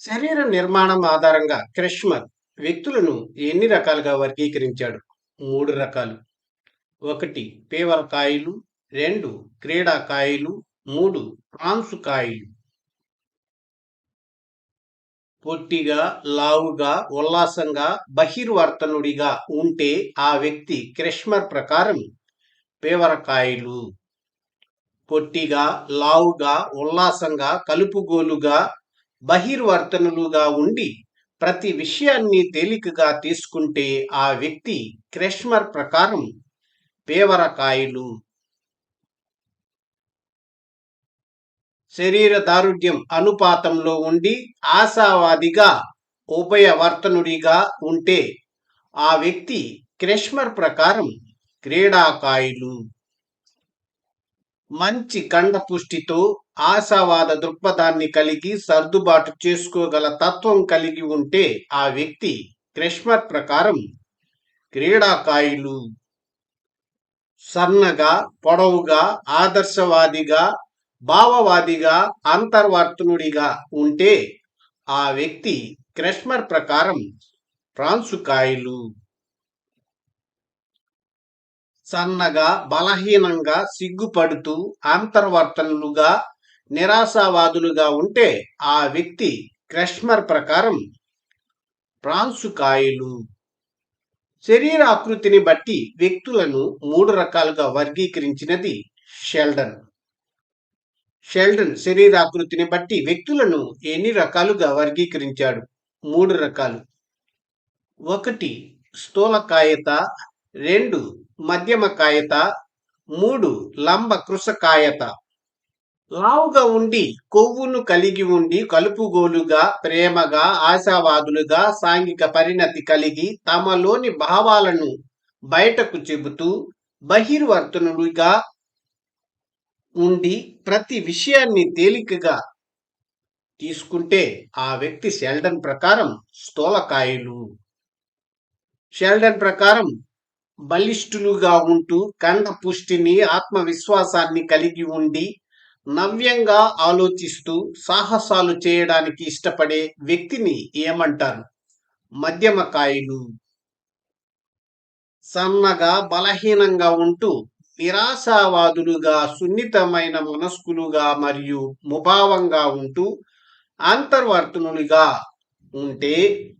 శరీర నిర్మాణం ఆధారంగా క్రిష్మర్ వ్యక్తులను ఎన్ని రకాలుగా వర్గీకరించాడు? మూడు రకాలు. ఒకటి పేవలకాయలు రెండు క్రీడాకాయలు మూడు ప్రాన్సు కాయలు. పొట్టిగా లావుగా ఉల్లాసంగా బహిర్వర్తనుడిగా ఉంటే ఆ వ్యక్తి క్రిష్మర్ ప్రకారం పేవరకాయలు పొట్టిగా లావుగా ఉల్లాసంగా కలుపుగోలుగా బహిర్వర్తనులుగా ఉండి ప్రతి విషయాన్ని తేలికగా తీసుకుంటే ఆ వ్యక్తి క్రెష్మర్ ప్రకారం పేవరకాయలు. శరీర దారుఢ్యం అనుపాతంలో ఉండి ఆశావాదిగా ఉభయవర్తనుడిగా ఉంటే ఆ వ్యక్తి క్రెష్మర్ ప్రకారం క్రీడాకాయులు. మంచి కండపుష్టితో ఆశావాద దృక్పథాన్ని కలిగి సర్దుబాటు చేసుకోగల తత్వం కలిగి ఉంటే ఆ వ్యక్తి క్రెష్మర్ ప్రకారం క్రీడాకాయులు. సన్నగా పొడవుగా ఆదర్శవాదిగా భావవాదిగా అంతర్వర్తనుడిగా ఉంటే ఆ వ్యక్తి క్రెష్మర్ ప్రకారం ప్రాన్సుకాయలు సన్నగా బలహీనంగా సిగ్గుపడుతూ అంతర్వర్తనులుగా నిరాశావాదులుగా ఉంటే ఆ వ్యక్తి క్రెష్మర్ ప్రకారం ప్రాన్సుకాయలు శరీర ఆకృతిని బట్టి వ్యక్తులను మూడు రకాలుగా వర్గీకరించినది షెల్డన్. షెల్డన్ శరీరాకృతిని బట్టి వ్యక్తులను ఎన్ని రకాలుగా వర్గీకరించాడు? మూడు రకాలు. ఒకటి స్థూలకాయత రెండు మధ్యమ కాయత మూడు లంబ కృషకాయత లావుగా ఉండి కొవ్వును కలిగి ఉండి కలుపుగోలుగా ప్రేమగా ఆశావాదులుగా సాంఘిక పరిణతి కలిగి తమలోని భావాలను బయటకు చెబుతూ బహిర్వర్తనులుగా ఉండి ప్రతి విషయాన్ని తేలికగా తీసుకుంటే ఆ వ్యక్తి షెల్డన్ ప్రకారం స్థూలకాయలు. షెల్డన్ ప్రకారం బలిష్ఠులుగా ఉంటూ కండ పుష్టిని ఆత్మవిశ్వాసాన్ని కలిగి ఉండి నవ్యంగా ఆలోచిస్తూ సాహసాలు చేయడానికి ఇష్టపడే వ్యక్తిని ఏమంటారు? మధ్యమకాయులు సన్నగా బలహీనంగా ఉంటూ నిరాశావాదులుగా సున్నితమైన మనస్కులుగా మరియు ముభావంగా ఉంటూ అంతర్వర్తనులుగా ఉంటే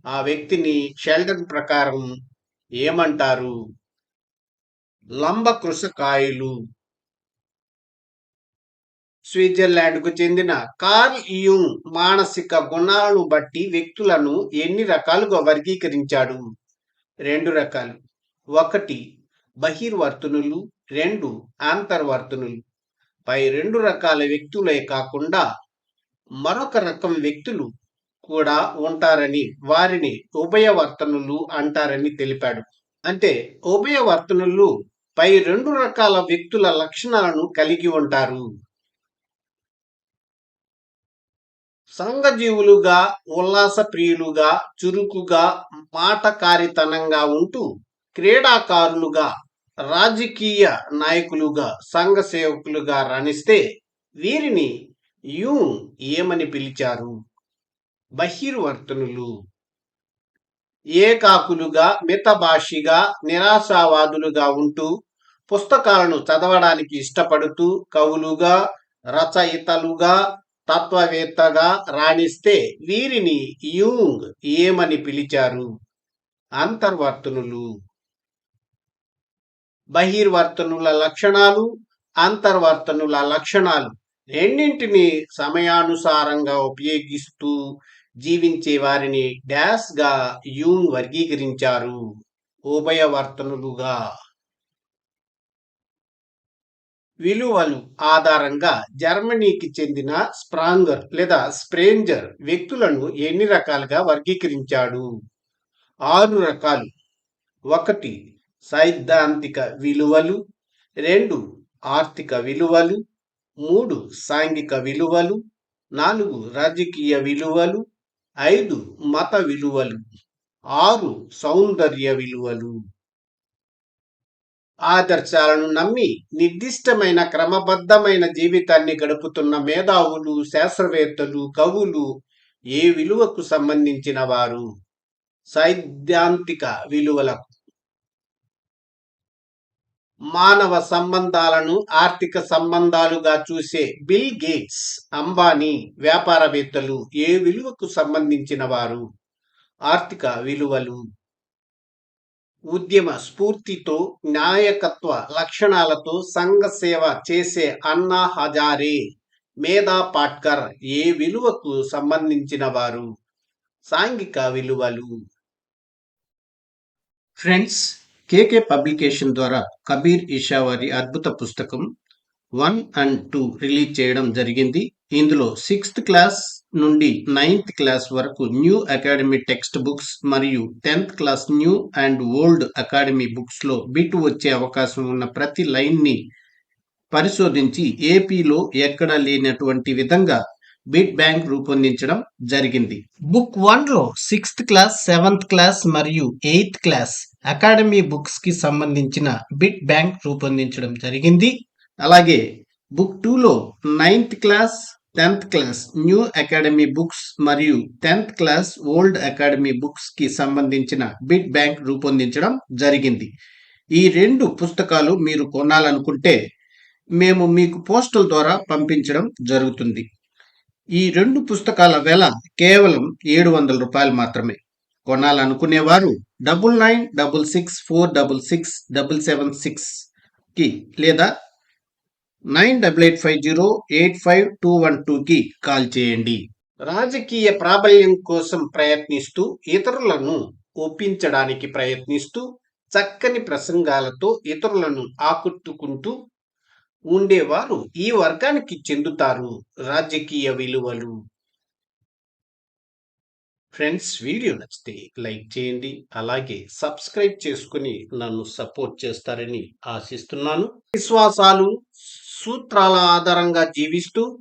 ఆ వ్యక్తిని షెల్డన్ ప్రకారం ఏమంటారు? లంబకృషకాయలు కాయలు. స్విట్జర్లాండ్కు చెందిన కార్ల్ యూంగ్ మానసిక గుణాలను బట్టి వ్యక్తులను ఎన్ని రకాలుగా వర్గీకరించాడు? రెండు రకాలు. ఒకటి బహిర్వర్తనులు. రెండు అంతర్వర్తనులు. పై రెండు రకాల వ్యక్తులే కాకుండా మరొక రకం వ్యక్తులు కూడా ఉంటారని వారిని ఉభయవర్తనులు అంటారని తెలిపాడు. అంటే ఉభయవర్తనులు పై రెండు రకాల వ్యక్తుల లక్షణాలను కలిగి ఉంటారు. సంఘజీవులుగా ఉల్లాస ప్రియులుగా చురుకుగా మాటకారితనంగా ఉంటూ క్రీడాకారులుగా రాజకీయ నాయకులుగా సంఘ సేవకులుగా రాణిస్తే వీరిని యూ ఏమని పిలిచారు? బహిర్వర్తనులు. ఏకాకులుగా మితభాషిగా నిరాశావాదులుగా ఉంటూ పుస్తకాలను చదవడానికి ఇష్టపడుతూ కవులుగా రచయితలుగా తత్వవేత్తగా రాణిస్తే వీరిని యూంగ్ ఏమని పిలిచారు? అంతర్వర్తనులు. బహిర్వర్తనుల లక్షణాలు అంతర్వర్తనుల లక్షణాలు రెండింటిని సమయానుసారంగా ఉపయోగిస్తూ జీవించే వారిని డాష్గా యూంగ్ వర్గీకరించారు. ఉభయవర్తనులుగా. విలువలు ఆధారంగా జర్మనీకి చెందిన స్ప్రాంగర్ లేదా స్ప్రేంజర్ వ్యక్తులను ఎన్ని రకాలుగా వర్గీకరించాడు? ఆరు రకాలు. ఒకటి సైద్ధాంతిక విలువలు. రెండు ఆర్థిక విలువలు. మూడు సాంఘిక విలువలు. నాలుగు రాజకీయ విలువలు. ఐదు మత విలువలు. ఆరు సౌందర్య విలువలు. ఆదర్శాలను నమ్మి నిర్దిష్టమైన క్రమబద్ధమైన జీవితాన్ని గడుపుతున్న మేధావులు శాస్త్రవేత్తలు కవులు ఏ విలువకు సంబంధించిన వారు? సైద్ధాంతిక విలువలకు. మానవ సంబంధాలను ఆర్థిక సంబంధాలుగా చూసే బిల్ గేట్స్ అంబానీ వ్యాపారవేత్తలు ఏ విలువకు సంబంధించిన వారు? ఆర్థిక విలువలు. ఉద్యమ స్ఫూర్తితో నాయకత్వ లక్షణాలతో సంఘ సేవ చేసే అన్నా హజారే మేధా పాట్కర్ ఏ విలువకు సంబంధించిన వారు? సాంఘిక విలువలు. ఫ్రెండ్స్ కేకే పబ్లికేషన్ ద్వారా కబీర్ ఇషా వారి అద్భుత పుస్తకం వన్ అండ్ టూ రిలీజ్ చేయడం జరిగింది. ఇందులో సిక్స్త్ క్లాస్ నుండి నైన్త్ క్లాస్ వరకు న్యూ అకాడమీ టెక్స్ట్ బుక్స్ మరియు tenth class new and old academy బుక్స్లో బిట్ వచ్చే అవకాశం ఉన్న ప్రతి లైన్ని పరిశోధించి ఏపీలో ఎక్కడా లేనటువంటి విధంగా బిట్ బ్యాంక్ రూపొందించడం జరిగింది. బుక్ వన్లో సిక్స్త్ క్లాస్ సెవెంత్ క్లాస్ మరియు ఎయిత్ క్లాస్ అకాడమీ బుక్స్కి సంబంధించిన బిట్ బ్యాంక్ రూపొందించడం జరిగింది. అలాగే బుక్ టూలో ninth class tenth class new academy books మరియు టెన్త్ క్లాస్ ఓల్డ్ అకాడమీ బుక్స్కి సంబంధించిన బిట్ బ్యాంక్ రూపొందించడం జరిగింది. ఈ రెండు పుస్తకాలు మీరు కొనాలనుకుంటే మేము మీకు పోస్టల్ ద్వారా పంపించడం జరుగుతుంది. ఈ రెండు పుస్తకాల వెల కేవలం ఏడు వందల రూపాయలు మాత్రమే. కొనాలనుకునేవారు double nine double six four double six double seven సిక్స్కి లేదా nine double eight five zero eight five two one టూకి కాల్ చేయండి. రాజకీయ ప్రాబల్యం కోసం ప్రయత్నిస్తూ ఇతరులను ఒప్పించడానికి ప్రయత్నిస్తూ చక్కని ప్రసంగాలతో ఇతరులను ఆకట్టుకుంటూ ఉండేవారు ఈ వర్గానికి చెందుతారు రాజకీయ విలువలు. ఫ్రెండ్స్ వీడియో నచ్చితే లైక్ చేయండి అలాగే సబ్స్క్రైబ్ చేసుకుని నన్ను సపోర్ట్ చేస్తారని ఆశిస్తున్నాను. విశ్వాసాలు సూత్రాల ఆధారంగా జీవిస్తూ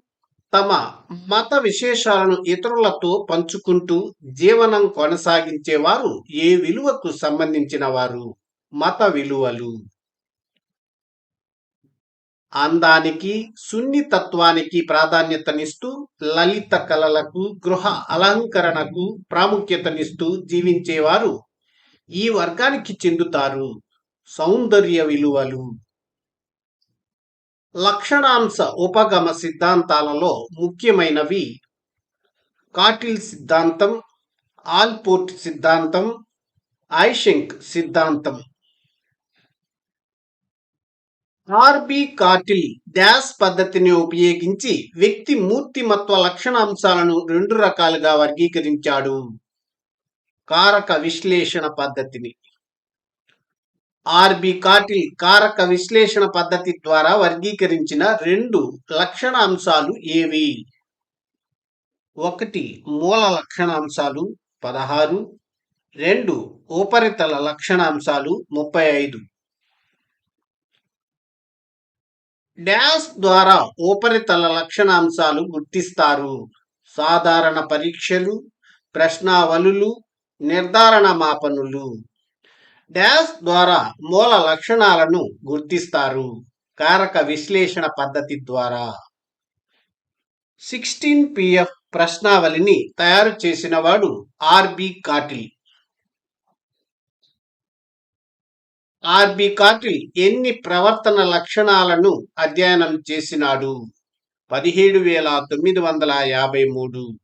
తమ మత విశేషాలను ఇతరులతో పంచుకుంటూ జీవనం కొనసాగించేవారు ఏ విలువకు సంబంధించిన వారు? మత విలువలు. అందానికి సున్నితత్వానికి ప్రాధాన్యతనిస్తూ లలిత కళలకు గృహ అలంకరణకు ప్రాముఖ్యతనిస్తూ జీవించేవారు ఈ వర్గానికి చెందుతారు. సౌందర్య విలువలు. లక్షణాంశ ఉపగమ సిద్ధాంతాలలో ముఖ్యమైనవి కాటిల్ సిద్ధాంతం ఆల్పోర్ట్ సిద్ధాంతం ఐషెంక్ సిద్ధాంతం. ఆర్బి కాటిల్ డాష్ పద్ధతిని ఉపయోగించి వ్యక్తి మూర్తిమత్వ లక్షణాంశాలను రెండు రకాలుగా వర్గీకరించాడు. కారక విశ్లేషణ పద్ధతిని. ఆర్బి కాటిల్ కారక విశ్లేషణ పద్ధతి ద్వారా వర్గీకరించిన రెండు లక్షణాంశాలు ఏవి? ఒకటి మూల లక్షణాంశాలు పదహారు. రెండు ఉపరితల లక్షణాంశాలు ముప్పై ఐదు. డాష్ ద్వారా ఉపరితల లక్షణాంశాలు గుర్తిస్తారు. సాధారణ పరీక్షలు ప్రశ్నావళులు నిర్ధారణ మాపనులు. డాష్ ద్వారా మూల లక్షణాలను గుర్తిస్తారు. కారక విశ్లేషణ పద్ధతి ద్వారా. సిక్స్టీన్ పిఎఫ్ ప్రశ్నావళిని తయారు చేసిన వాడు ఆర్బి కాటిల్. ఆర్బి కాటిల్ ఎన్ని ప్రవర్తన లక్షణాలను అధ్యయనం చేసినాడు? పదిహేడు వేల తొమ్మిది వందల యాభై మూడు.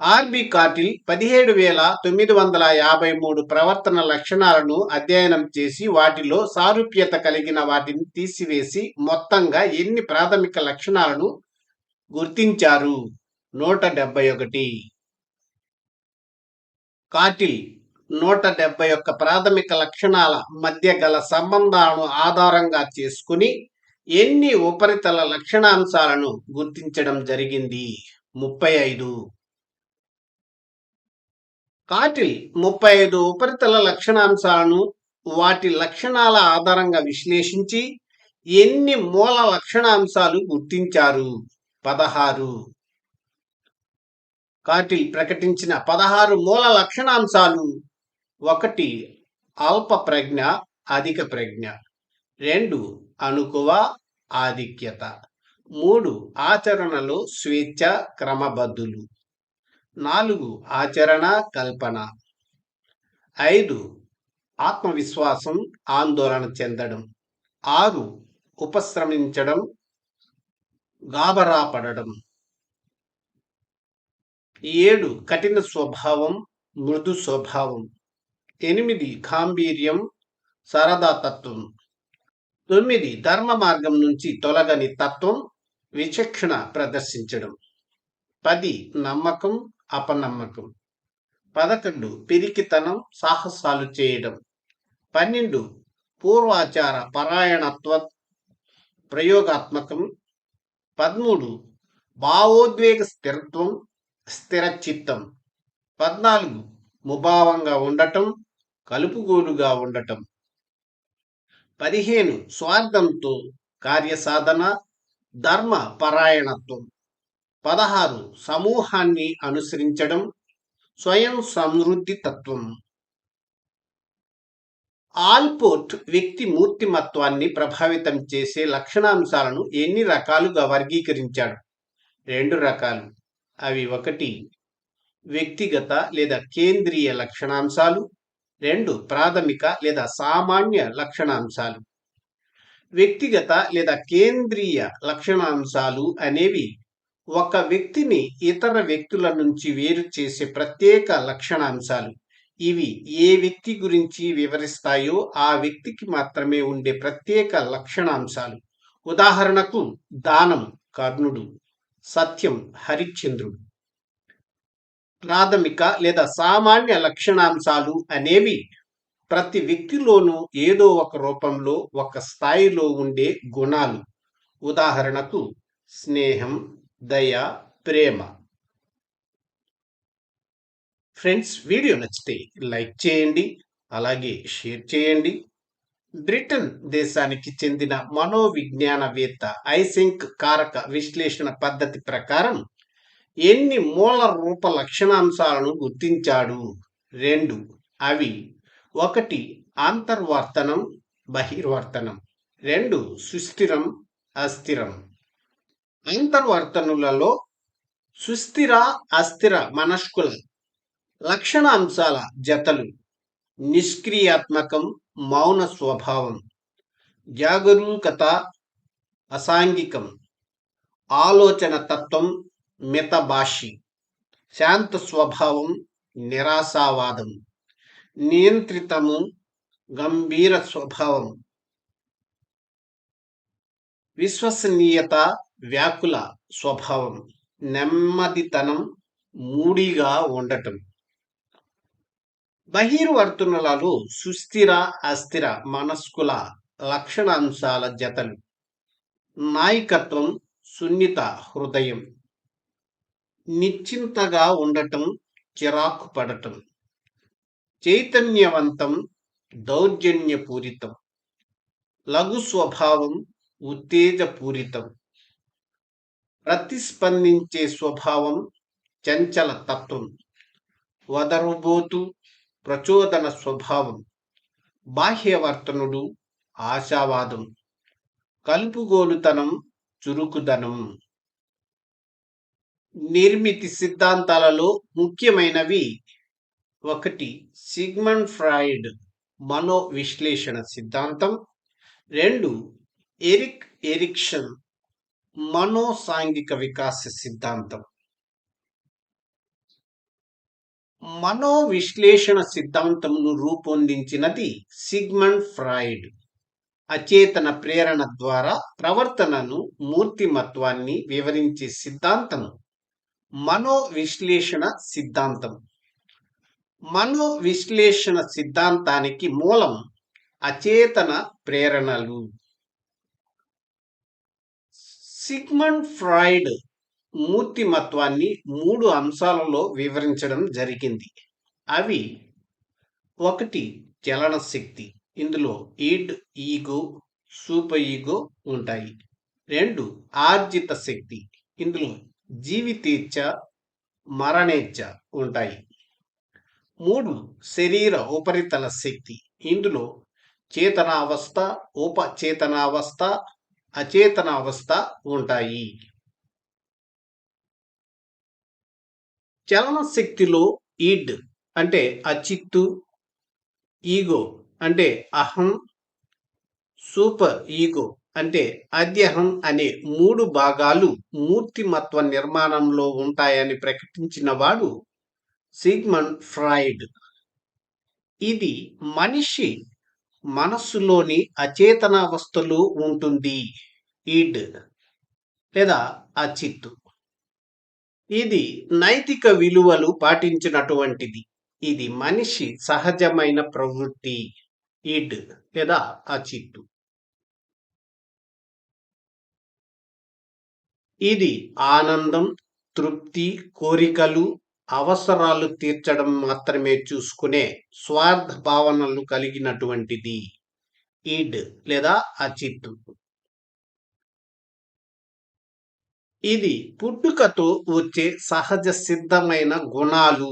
ఆర్బి కాటిల్ పదిహేడు వేల తొమ్మిది వందల యాభై మూడు ప్రవర్తన లక్షణాలను అధ్యయనం చేసి వాటిలో సారూప్యత కలిగిన వాటిని తీసివేసి మొత్తంగా ఎన్ని ప్రాథమిక లక్షణాలను గుర్తించారు? నూట డెబ్బై ఒకటి. కాటిల్ నూట డెబ్బై ఒక్క ప్రాథమిక లక్షణాల మధ్య గల సంబంధాలను ఆధారంగా చేసుకుని ఎన్ని ఉపరితల లక్షణాంశాలను గుర్తించడం జరిగింది? ముప్పై ఐదు. కాటిల్ ముప్పై ఐదు ఉపరితల లక్షణాంశాలను వాటి లక్షణాల ఆధారంగా విశ్లేషించి ఎన్ని మూల లక్షణాంశాలు గుర్తించారు? పదహారు. కాటిల్ ప్రకటించిన పదహారు మూల లక్షణాంశాలు. ఒకటి అల్ప ప్రజ్ఞ అధిక ప్రజ్ఞ. రెండు అనుకువ ఆధిక్యత. మూడు ఆచరణలో స్వేచ్ఛ క్రమబద్ధులు. నాలుగు ఆచరణ కల్పన. ఐదు ఆత్మవిశ్వాసం ఆందోళన చెందడం. ఆరు ఉపశ్రమించడం గాబరా పడడం ఏడు కఠిన స్వభావం మృదు స్వభావం. ఎనిమిది గాంభీర్యం సరదా తత్వం. తొమ్మిది ధర్మ మార్గం నుంచి తొలగని తత్వం విచక్షణ ప్రదర్శించడం. పది నమ్మకం అపనమ్మకం. పదకొండు. పిరికితనం సాహసాలు చేయడం. పన్నెండు. పూర్వాచార పరాయణత్వ ప్రయోగాత్మకం. పదమూడు. భావోద్వేగ స్థిరత్వం స్థిరచిత్తం. పద్నాలుగు. ముభావంగా ఉండటం కలుపుగోలుగా ఉండటం. పదిహేను. స్వార్థంతో కార్యసాధన ధర్మ పరాయణత్వం. పదహారు. సమూహాన్ని అనుసరించడం స్వయం సమృద్ధి తత్వం. ఆల్పోర్ట్ వ్యక్తి మూర్తిమత్వాన్ని ప్రభావితం చేసే లక్షణాంశాలను ఎన్ని రకాలుగా వర్గీకరించాడు? రెండు రకాలు. అవి ఒకటి వ్యక్తిగత లేదా కేంద్రీయ లక్షణాంశాలు. రెండు ప్రాథమిక లేదా సామాన్య లక్షణాంశాలు. వ్యక్తిగత లేదా కేంద్రీయ లక్షణాంశాలు అనేవి ఒక వ్యక్తిని ఇతర వ్యక్తుల నుంచి వేరు చేసే ప్రత్యేక లక్షణాంశాలు. ఇవి ఏ వ్యక్తి గురించి వివరిస్తాయో ఆ వ్యక్తికి మాత్రమే ఉండే ప్రత్యేక లక్షణాంశాలు. ఉదాహరణకు దానం కర్ణుడు సత్యం హరిశ్చంద్రుడు. ప్రాథమిక లేదా సామాన్య లక్షణాంశాలు అనేవి ప్రతి వ్యక్తిలోనూ ఏదో ఒక రూపంలో ఒక స్థాయిలో ఉండే గుణాలు. ఉదాహరణకు స్నేహం దయ ప్రేమ. ఫ్రెండ్స్ వీడియో నచ్చితే లైక్ చేయండి అలాగే షేర్ చేయండి. బ్రిటన్ దేశానికి చెందిన మనోవిజ్ఞానవేత్త ఐసింక్ కారక విశ్లేషణ పద్ధతి ప్రకారం ఎన్ని మూల రూప లక్షణాంశాలను గుర్తించాడు? రెండు అవి ఒకటి అంతర్వర్తనం బహిర్వర్తనం. రెండు సుస్థిరం అస్థిరం. అంతర్వర్తనులలో సుస్థిర అస్థిర మనస్కుల లక్షణాంశాల జతలు నిష్క్రియాత్మకం మౌన స్వభావం జాగరూకత అసాంఘికం ఆలోచన తత్వం మితభాషి శాంత స్వభావం నిరాశావాదం నియంత్రితము గంభీర స్వభావం విశ్వసనీయత వ్యాకుల స్వభావం నెమ్మదితనం మూడిగా ఉండటం. బహిర్వర్తనలలో సుస్థిర అస్థిర మనస్కుల లక్షణాంశాల జతలు. నాయకత్వం సున్నిత హృదయం. నిశ్చింతగా ఉండటం చిరాకు పడటం. చైతన్యవంతం దౌర్జన్యపూరితం. లఘు స్వభావం ఉత్తేజపూరితం. ప్రతిస్పందించే స్వభావం చంచల తత్వం. వదరుబోతు ప్రచోదన స్వభావం. బాహ్యవర్తనుడు ఆశావాదం. కలుపుగోలుతనం చురుకుదనం. నిర్మితి సిద్ధాంతాలలో ముఖ్యమైనవి ఒకటి సిగ్మండ్ ఫ్రాయిడ్ మనో విశ్లేషణ సిద్ధాంతం. రెండు ఎరిక్ ఎరిక్షన్ మనోసాంఘిక వికాస సిద్ధాంతం. మనో విశ్లేషణ సిద్ధాంతమును రూపొందించినది సిగ్మండ్ ఫ్రాయిడ్. అచేతన ప్రేరణ ద్వారా ప్రవర్తనను మూర్తిమత్వాన్ని వివరించే సిద్ధాంతం మనో విశ్లేషణ సిద్ధాంతం. మనో విశ్లేషణ సిద్ధాంతానికి మూలం అచేతన ప్రేరణలు. సిగ్మండ్ ఫ్రాయిడ్ మూర్తిమత్వాన్ని మూడు అంశాలలో వివరించడం జరిగింది. అవి ఒకటి చలన శక్తి ఇందులో ఈడ్ ఈగో సూపర్ ఈగో ఉంటాయి. రెండు ఆర్జిత శక్తి ఇందులో జీవితేచ్ఛ మరణేచ్ఛ ఉంటాయి. మూడు శరీర ఉపరితల శక్తి ఇందులో చేతనావస్థ ఉపచేతనావస్థ అచేతన అవస్థ ఉంటాయి. చలన శక్తిలో ఈడ్ అంటే అచిత్తు ఈగో అంటే అహం సూపర్ ఈగో అంటే అద్యహం అనే మూడు భాగాలు మూర్తిమత్వ నిర్మాణంలో ఉంటాయని ప్రకటించిన వాడు సిగ్మండ్ ఫ్రాయిడ్. ఇది మనిషి మనస్సులోని అచేతనావస్థలో ఉంటుంది. ఈడ్ లేదా అచిత్తు ఇది నైతిక విలువలు పాటించినటువంటిది. ఇది మనిషి సహజమైన ప్రవృత్తి. ఈడ్ లేదా అచిత్తు ఇది ఆనందం తృప్తి కోరికలు అవసరాలు తీర్చడం మాత్రమే చూసుకునే స్వార్థ భావనలు కలిగినటువంటిది. ఈడ్ లేదా అచిత్తు ఇది పుట్టుకతో వచ్చే సహజ సిద్ధమైన గుణాలు.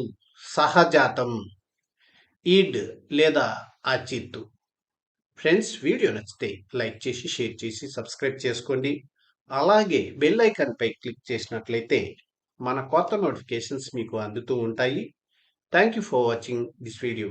సహజాతం. ఈడ్ లేదా అచిత్. ఫ్రెండ్స్ వీడియో నచ్చితే లైక్ చేసి షేర్ చేసి సబ్స్క్రైబ్ చేసుకోండి. అలాగే బెల్ ఐకాన్ పై క్లిక్ చేసినట్లయితే మన కొత్త నోటిఫికేషన్స్ మీకు అందుతూ ఉంటాయి. Thank you for watching this video